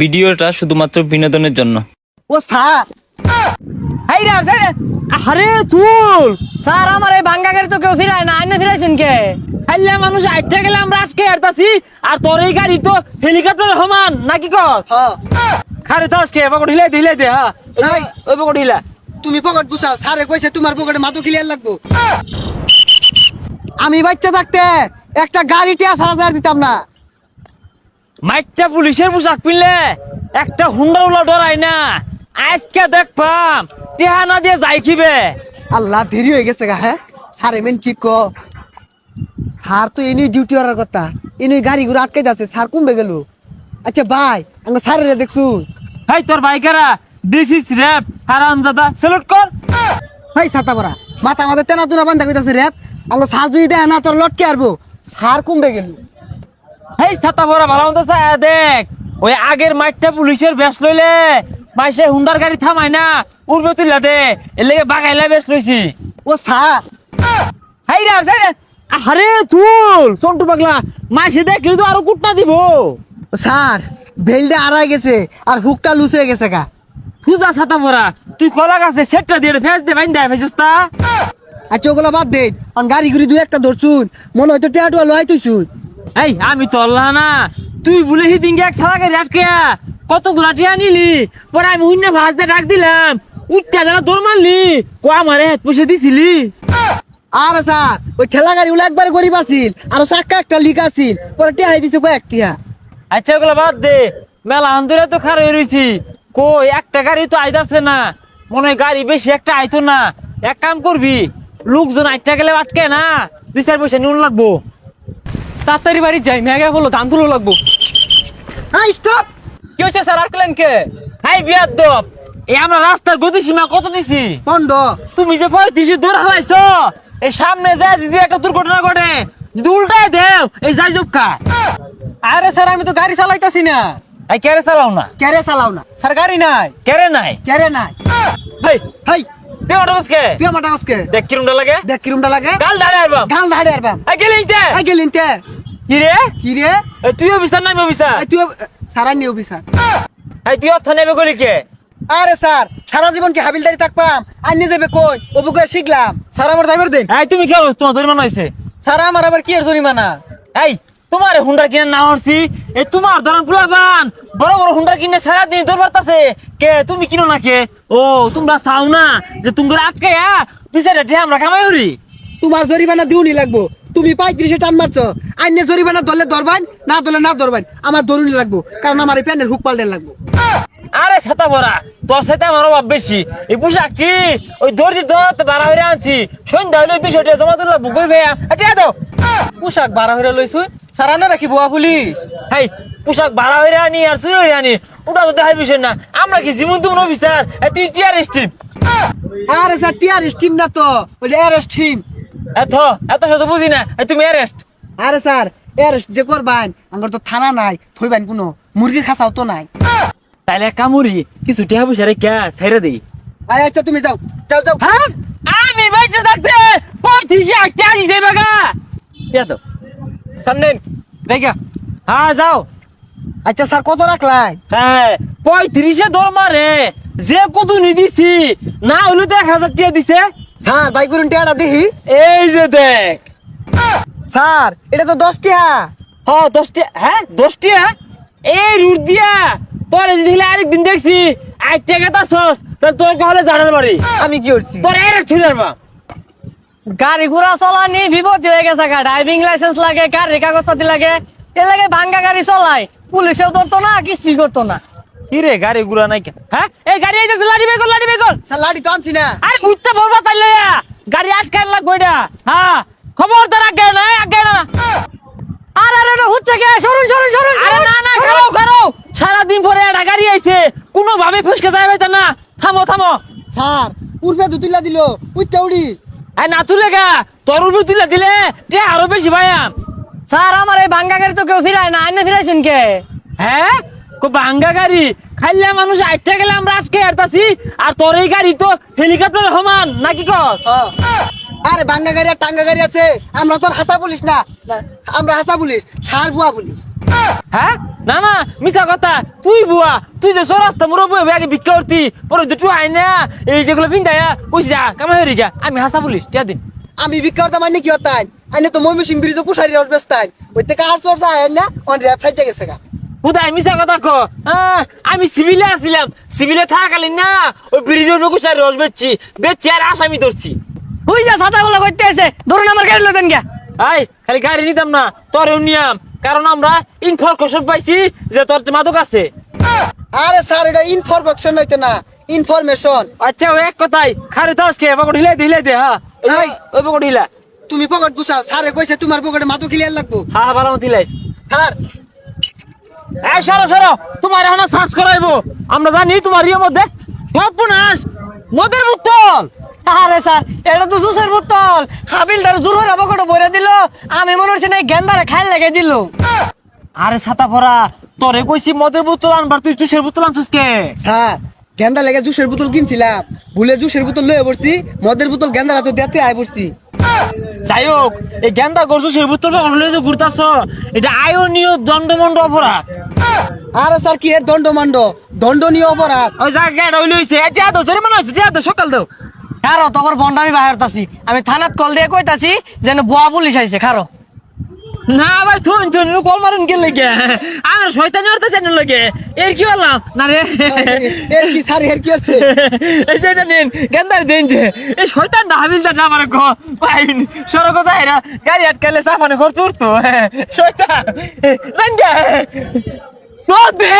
ভিডিওটা শুধুমাত্র বিনোদনের জন্য। ও স্যার। হাই রে হাই রে আরে তুল স্যার আমার এই ভাঙ্গা গাড়ি তো কেউ ফিরায় না। আইনে ফিরাইছেন কে? হাইলে মানুষ আইটা গেলে আমরা আটকে হারতাছি আর তোর এই গাড়ি তো হেলিকপ্টার সমান নাকি হ্যাঁ খারে তো আজকে পকড় হিলাই দে হিলাই দে হ্যাঁ নাই। ওই পকড় হিলা। তুমি পকেট গুছাও স্যারে কইছে তোমার পকেটে মাথু ক্লিয়ার লাগবো। আমি বাচ্চা থাকতে একটা গাড়ি টিয়া সারা হাজার দিতাম না। মাইকটা পুলিশের পোশাক পিনলে একটা হুন্ডা উলা ডরাই না। আজকে দেখবাম টেহানা দিয়ে যাই খিবে আল্লাহ দেরি হয়ে গেছে গা হ্যাঁ? স্যার এমেন কি ক? স্যার তো এনে ডিউটি করার কথা। এনে গাড়ি ঘুরে আটকে যাচ্ছে স্যার কমবে গেল। আচ্ছা ভাই আমি স্যারের দেখছু। হাই তোর বাইকারা দিস ইজ র্যাপ হারাম জাদা সেলুট কর। ভাই ছাতা পরা মাথা আমাদের তেনা তুনা বান্ধা কইতাছে রেপ আমি স্যার যদি দেয় না তোর লটকে আরবো। স্যার কমবে গেল। হেই ছাতা ভরা ভালো মতো দেখ। ওই আগের মাঠটা পুলিশের বেশ লইলে মাইসে হুন্ডার গাড়ি থামাই না উড়বে তুইলা দে। এর লেগে বাগাইলা বেশ লইছি। ও স্যার হাই রে রে। আরে তুল সন্টু পাগলা মাইসে দেখলে তো আরও কুটনা দিব। স্যার বেলটা আড়াই গেছে আর হুকটা লুজ হয়ে গেছে গা। পূজা ছাতা ভরা তুই কলা গাছে সেটটা দিয়ে ফেস দে বাইন দেয় ফেসস্তা আচ্ছা ওগুলো বাদ দে। অন গাড়ি ঘুরি দু একটা ধরছুন। মনে হয়তো টেয়াটুয়া লয় তুইছুন এই আমি তো আল্লাহ না। তুই বলে দিন এক ছাড়া গাড়ি আটকে কতগুলা টিয়া নিলি? পরে আমি হুন্না ভাজ দিয়ে ডাক দিলাম উঠতে যারা দৌড় মারলি। কো আমারে হাত পয়সা দিছিলি? আর স্যার ওই ঠেলা গাড়ি গুলো একবার গরিব আছিল আর চাক্কা একটা লিক আছিল পরে দিছে টিয়া। আচ্ছা ওগুলো বাদ দে মেলা আন্দোলন তো খারাপ হয়ে রয়েছি কই একটা গাড়ি তো আইতাছে না। মনে হয় গাড়ি বেশি একটা আইতো না। এক কাম করবি লোকজন আটটা গেলে আটকে না দুই চার পয়সা নুন লাগবো। তাড়াতাড়ি বাড়ি যাই মেঘা বলো ধান তুলো লাগবো। হাই স্টপ কি হচ্ছে স্যার আটকেলেন কে? হাই বিয়ার দপ এই আমরা রাস্তার গতিসীমা কত দিছি? বন্ধ। তুমি যে পঁয়ত্রিশে হালাইছ এই সামনে যায় যদি একটা দুর্ঘটনা ঘটে যদি উল্টায় দেও এই যাই জবকা আরে স্যার আমি তো গাড়ি চালাইতাছি না। এই কেরে চালাও না? ক্যারে চালাও না? স্যার গাড়ি নাই। কেরে নাই? ক্যারে নাই? Hey hi. দেখ কিরমটা লাগে। দেখ কিরমটা লাগে। গাল দাঁড়ে আরবাম গাল ধাড়ে আরবাম এই গেলি ইনতে আই গেলিন তে কি রে কি রে এই তুই অফিসার? নাই অফিসার তুই সারাই নিও স্যার এই তুই অর্থ নেবে গলি কে আরে স্যার সারা জীবন কি হাবিলদারি থাকবাম আর নিয়ে যাবে কই? অবুকে শিখলাম। স্যার আমার ড্রাইভার দেন। এই তুমি কি অবস্থা? তোমার জরিমানা হইছে? স্যার আমার আবার কি এর জরিমানা? এই তোমার হুন্ডা কিনে না হরছি এই তোমার ধরন ফুলাবান বড় বড় হুন্ডা কিনে সারা দিন তোর বার্তাছে কে তুমি কিনো না কে? ও তোমরা চাও না যে তুমি আটকে দুই চারটা আমরা কামাই হরি তোমার জরিমানা দিউনি লাগবো। তুমি পঁয়ত্রিশে টান মারছো। আইনে জরিমানা ধরলে ধরবান না ধরলে না ধরবান। আমার দরুনি লাগবো কারণ আমার এই প্যান্টের হুক পাল্টে লাগবো। আরে ছাতা বড়া তোর সাথে আমার অভাব বেশি। এই পোশাক কি? ওই দর্জি ধরতে বাড়া হইরে আনছি। সন্ধ্যা হইলে দুশো টাকা জমা দিলে বুকুই ভাইয়া? এটা দাও। পোশাক বাড়া হইরে লইছু? সারা না রাখি বুয়া পুলিশ? হাই পোশাক বাড়া হইরে আনি আর চুরি হইরে আনি ওটা তো দেখার বিষয় না। আমরা কি জীবন তুমি অফিসার তুই টিয়ার স্টিপ আরে স্যার টিআর টিম না তো ওই অ্যারেস্ট টিম এত এত শত বুঝি না। তুমি অ্যারেস্ট আরে স্যার অ্যারেস্ট যে করবান আমার তো থানা নাই থইবান কোনো মুরগির খাসাও তো নাই। তাইলে কামুরি কিছু টিয়া পয়সা রে কে ছেড়ে দেই। আচ্ছা তুমি যাও যাও যাও। হ্যাঁ? আমি বেঁচে থাকতে পঁয়ত্রিশে বাগা। ইয়া তো। সামনে জায়গা হ্যাঁ যাও। আচ্ছা স্যার কত রাখলাই? হ্যাঁ পঁয়ত্রিশে দরমা রে যে কত নি দিছি না হইলে তো এক হাজার টিয়া দিছে। স্যার বাইক করুন টিয়াটা দেখি। এই যে দেখ। স্যার এটা তো দশ টিয়া। হ্যাঁ দশটি হ্যাঁ দশটি এই রুট দিয়া। তোর যদি আরেকদিন দেখছি আট টাকা তা সস তাহলে তোর কহলে জানার বাড়ি। আমি কি করছি? তোর এর ছিল বা গাড়ি ঘোড়া চলানি বিপত্তি হয়ে গেছে গা। ড্রাইভিং লাইসেন্স লাগে গাড়ির কাগজপাতি লাগে। এর লাগে ভাঙ্গা গাড়ি চলায় পুলিশেও ধরতো না কিছুই করতো না। কি রে গাড়ি গুড়া নাই? হ্যাঁ? এই গাড়ি আইতেছে লাড়ি বেগল লাড়ি বেগল। স্যার লাড়ি তো আনছি না। আরে উঠতে বলবা তাইলে গাড়ি আটকান লাগবে এটা। হ্যাঁ। খবরদার আগে না আগে না। আর আরে আরে হচ্ছে কে? সরুন সরুন সরুন আরে না না খাও খাও সারাদিন পরে একটা গাড়ি আইছে। কোনো ভাবে ফসকে যায় পাইতা না। থামো থামো। স্যার পূর্বে দুতিলা দিল। উইটা উড়ি। এই না তুলে গা। তোর উপর তুলে দিলে তে আরও বেশি ভাইয়াম। স্যার আমার এই ভাঙ্গা গাড়ি তো কেউ ফিরায় না। আইনে ফিরাইছেন কে? হ্যাঁ? বাঙ্গা গাড়ি। খাইলে মানুষ আটটা গেলে আমরা আটকে হারতাছি আর তোর এই গাড়ি তো হেলিকপ্টার সমান নাকি কস। আরে বাঙ্গা গাড়ি আর টাঙ্গা গাড়ি আছে আমরা তো আর হাসা পুলিশ না। আমরা হাসা পুলিশ সার বুয়া পুলিশ। হ্যাঁ? না না মিছা কথা। তুই বুয়া তুই যে সরাস্তা মুরব্বী হয়ে আগে ভিক্ষা করতি পরে দুটো আই না এই যেগুলো পিন্দায়া কইস যা কামাই হয়ে গা আমি হাসা বলিস টিয়া দিন। আমি ভিক্ষা করতাম আইনে কি হতাই আইনে তো ময়মু সিং ব্রিজে কুশারি রস বেস্তাই ওই থেকে আর চর্চা আয় না? অন রেপ সাইজে গেছে গা। উদয় মিছা কথা কো আমি সিভিলে আসছিলাম সিভিলে থাকাকালীন না ওই ব্রিজের নকুচার রস বেচছি। বেচছি আর আসামি ধরছি। হুই যা ছাতাগুলো করতে আছে ধরুন আমার গাড়ি লতেন গা আই খালি গাড়ি নিতাম না তোর নিয়াম। কারণ আমরা ইনফরমেশন পাইছি যে তোর মাদক আছে। আরে স্যার এটা ইনফরমেশন হইতো না ইনফরমেশন আচ্ছা ওই এক কথাই খারে তো আজকে বকট হিলাই দে হিলাই দে হ্যাঁ। এই। ওই বকট হিলা। তুমি পকেট গুছাও স্যারে কইছে তোমার পকেটে মাতো ক্লিয়ার লাগবো। হ্যাঁ হ্যাঁ ভালো মতো হিলাইস স্যার এই সরো সরো। তোমার এখন সার্চ করাইবো। আমরা জানি তোমার ইয়ে মধ্যে সর্বনাশ মদের বোতল। আরে স্যার এটা তো জুসের বোতল। হাবিল তার জোর হয়ে বকটা বইরা দিল। আমি মনে হচ্ছে না গেন্দারে খাই লাগে দিল। আরে ছাতা ভরা তোরে কইছি মদের বোতল আনবার তুই জুসের বোতল আনছিস কে? স্যার গেন্দা লেগে জুসের বোতল কিনছিলাম। ভুলে জুসের বোতল লয়ে পড়ছি মদের বোতল গেন্দারা তো দেতে আয় পড়ছি। যাই হোক এই গেন্দা গর জুসের বোতল হলে যে ঘুরতাছ এটা আয়নীয় দণ্ডমণ্ড অপরাধ। আরে স্যার কি এর দণ্ড মান্ড দণ্ডনীয় অপরাধ। ওই জায়গাটা হইলে হইছে এটা দাও জরিমানা হইছে এটা সকাল দাও খারো তখন বন্ড আমি বাহির তাছি আমি থানাত কল দিয়ে কইতাছি যেন বুয়া পুলিশ আইছে খারো। না ভাই থুন থুন কল মারুন কে লাগে আমার শয়তানি অর্থ জানি লাগে এর কি হলাম না রে। এর কি স্যার এর কি আছে এই যে এটা নিন গেন্দার দিন যে। এই শয়তান না হাবিলদার না আমার গো পাইন সড়ক যাইরা গাড়ি আটকালে সাফানে খরচ উঠতো শয়তান জান গা দে